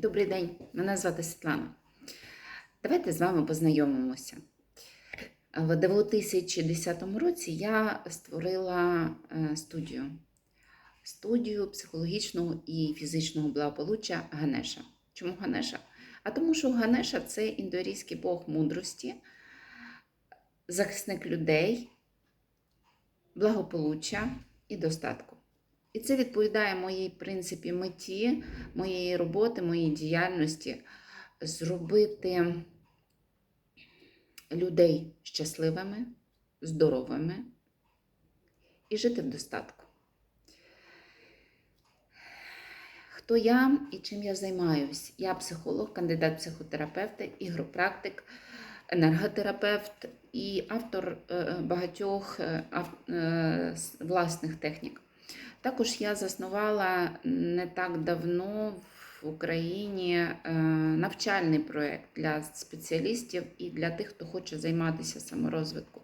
Добрий день, мене звати Світлана. Давайте з вами познайомимося. В 2010 році я створила е, студію. Студію психологічного і фізичного благополуччя Ганеша. Чому Ганеша? А тому, що Ганеша це індоарійський бог мудрості, захисник людей, благополуччя і достатку. І це відповідає моїй принципі меті моєї роботи, моєї діяльності зробити людей щасливими, здоровими і жити в достатку. Хто я і чим я займаюсь? Я психолог, кандидат психотерапевта, ігропрактик, енерготерапевт і автор е, багатьох е, ав- е, власних технік. Також я заснувала не так давно в Україні е, навчальний проєкт для спеціалістів і для тих, хто хоче займатися саморозвитком.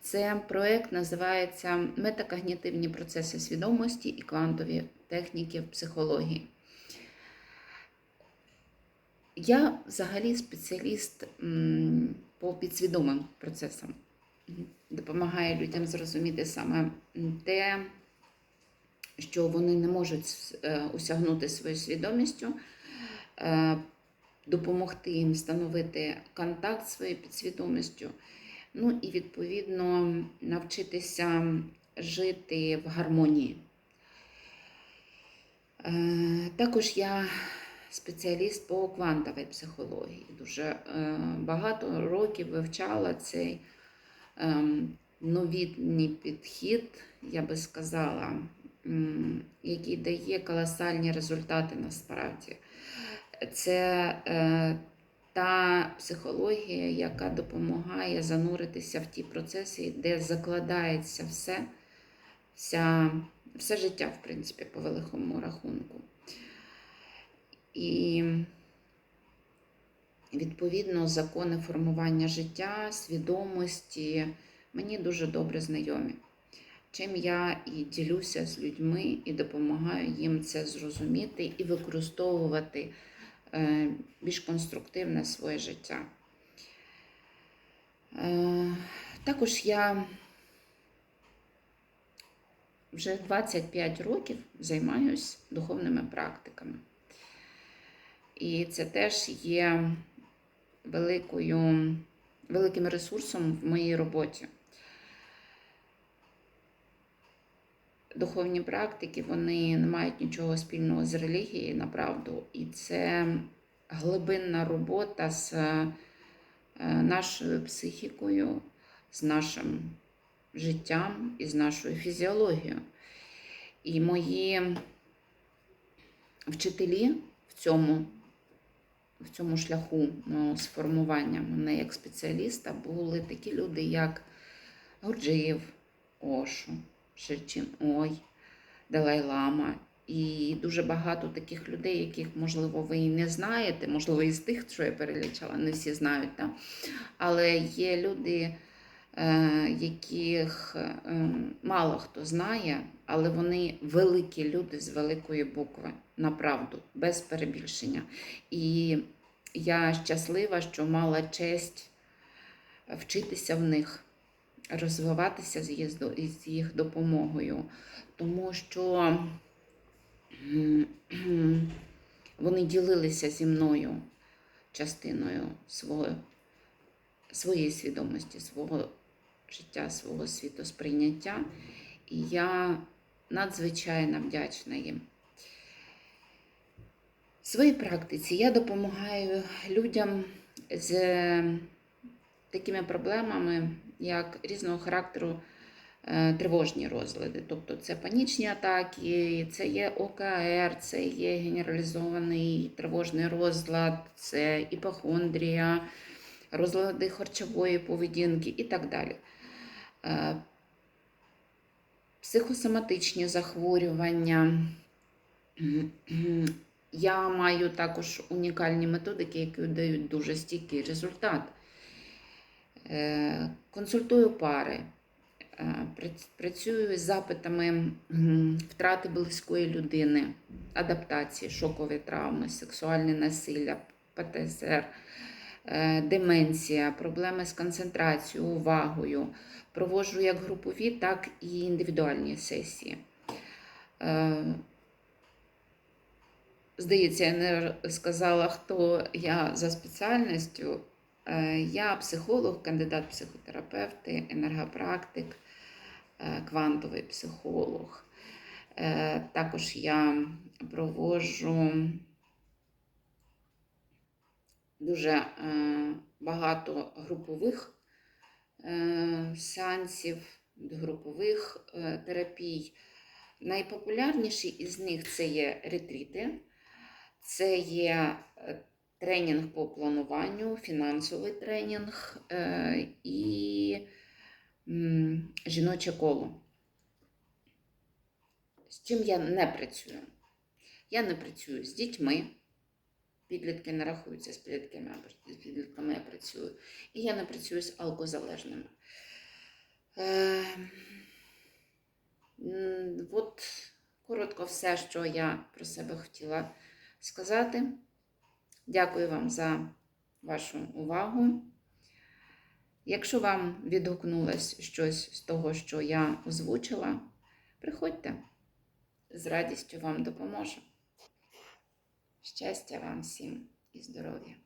Це проєкт називається Метакогнітивні процеси свідомості і квантові техніки в психології. Я взагалі спеціаліст по підсвідомим процесам. Допомагаю людям зрозуміти саме те, що вони не можуть е, осягнути свою свідомістю, е, допомогти їм встановити контакт своєю підсвідомістю, ну і відповідно навчитися жити в гармонії. Е, Також я спеціаліст по квантовій психології. Дуже багато років вивчала цей ем, новітній підхід, я би сказала, який дає колосальні результати насправді. Це е, та психологія, яка допомагає зануритися в ті процеси, де закладається все, вся, все життя, в принципі, по великому рахунку. І відповідно закони формування життя, свідомості мені дуже добре знайомі. Чим я і ділюся з людьми і допомагаю їм це зрозуміти і використовувати е, більш конструктивне своє життя. Е, Також я вже 25 років займаюся духовними практиками. І це теж є великою, великим ресурсом в моїй роботі. Духовні практики вони не мають нічого спільного з релігією, направду. І це глибинна робота з е, нашою психікою, з нашим життям і з нашою фізіологією. І мої вчителі в цьому, в цьому шляху мого сформування мене як спеціаліста були такі люди, як Гурджиєв, Ошу, Шерчин Ой, Далай-Лама. І дуже багато таких людей, яких, можливо, ви і не знаєте, можливо, із тих, що я перелічала, не всі знають. Так? Але є люди, е, яких е, мало хто знає, але вони великі люди з великої букви, направду, без перебільшення. І я щаслива, що мала честь вчитися в них, розвиватися з їх, допомогою, тому що вони ділилися зі мною частиною свого, своєї свідомості, свого життя, свого світосприйняття. І я надзвичайно вдячна їм. В своїй практиці я допомагаю людям з такими проблемами, як різного характеру е, тривожні розлади. Тобто це панічні атаки, це є ОКР, це є генералізований тривожний розлад, це іпохондрія, розлади харчової поведінки і так далі. Е, Психосоматичні захворювання. Я маю також унікальні методики, які дають дуже стійкий результат. Е, Консультую пари, Е, Працюю з запитами втрати близької людини, адаптації, шокові травми, сексуальне насилля, ПТСР, е, деменція, проблеми з концентрацією, увагою. Проводжу як групові, так і індивідуальні сесії. Здається, я не сказала, хто я за спеціальністю. Е, Я психолог, кандидат психотерапевти, енергопрактик, е, квантовий психолог. Е, Також я проводжу дуже багато групових сеансів, групових терапій. Найпопулярніші із них це є ретріти, це є тренінг по плануванню, фінансовий тренінг е, і жіноче коло. З чим я не працюю? Я не працюю з дітьми. Підлітки не рахуються з підлітками, а з підлітками я працюю. І я не працюю з алкозалежними. Е, от коротко все, що я про себе хотіла сказати. Дякую вам за вашу увагу. Якщо вам відгукнулось щось з того, що я озвучила, приходьте. З радістю вам допоможу. Щастя вам всім і здоров'я!